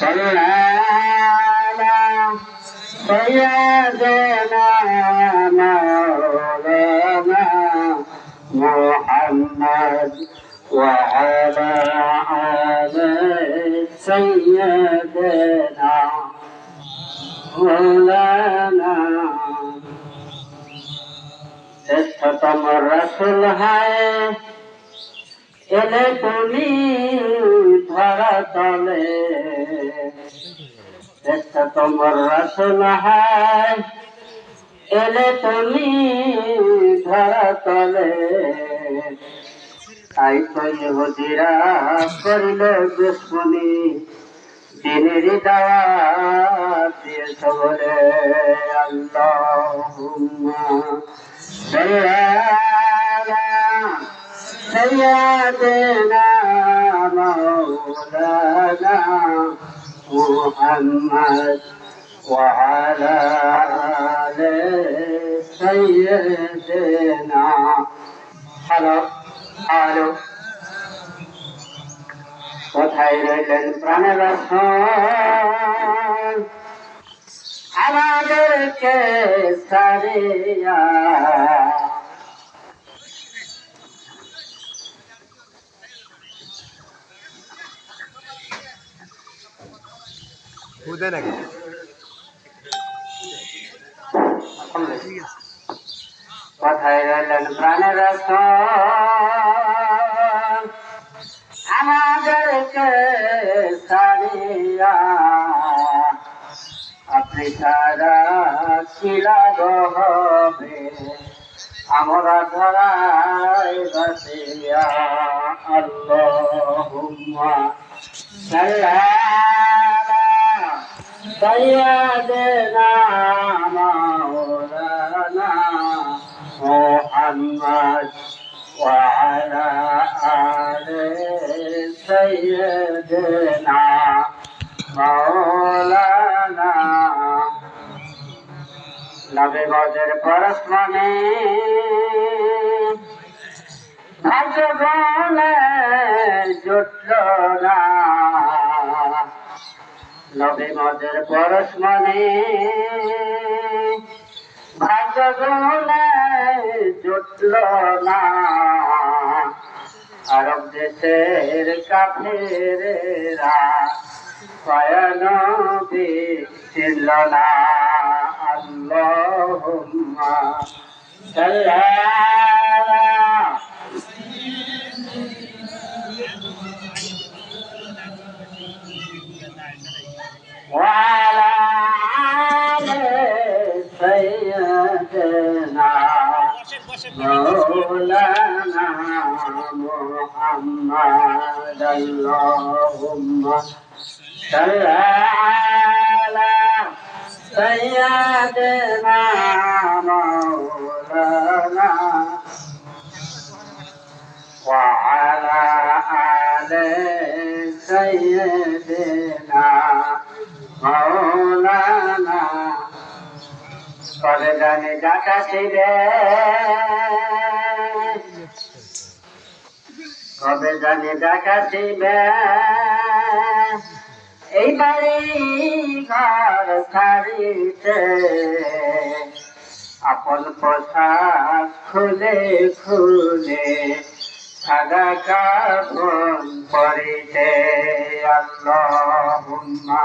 صل على سيدنا مولانا محمد وعلى آل سيدنا مولانا اختتم الرسول هاي إلى তলে একটা তোমার রসনা হায়, এলে তুমি ধরা তলে। আই তো ইহুদিরা করিল দুশ্মনি, দিনের দাওয়া দিয়ে সবরে আল্লাহ مولانا محمد وعلى آل سيدنا হ্যালো হ্যালো কোথায় রইলেন প্রাণের রসন আমাদেরকে সারিয়া খুদে নাকি? কোথায় রইলেন প্রাণের আমাদেরকে সারিয়া আপনি তারা খিলাব হবে আমরা ধরাই বাসিয়া আল্লাহুম্মা সাল্লাল্লাহু سيدنا مولانا محمد وعلى آل سيدنا مولانا নবে গজের পরস্মনে ভাগ্য গনে জুটল না নবে মদের পরশমনে ভাগ্য গুণে জুটল না। আরব দেশের কাফেরেরা পয়নবী ছিল না। আল্লাহুম্মা সাল্লাল্লাহু وعلى آل سيدنا مولانا محمد اللهم صل على سيدنا কবে জানি ডাকাতিরে কবে জানি ডাকাতিবে এই বাড়ি ঘর ছাড়িতে। আপন পোশাক খুলে খুলে সাদা কাপন পরিতে। আল্লাহুম্মা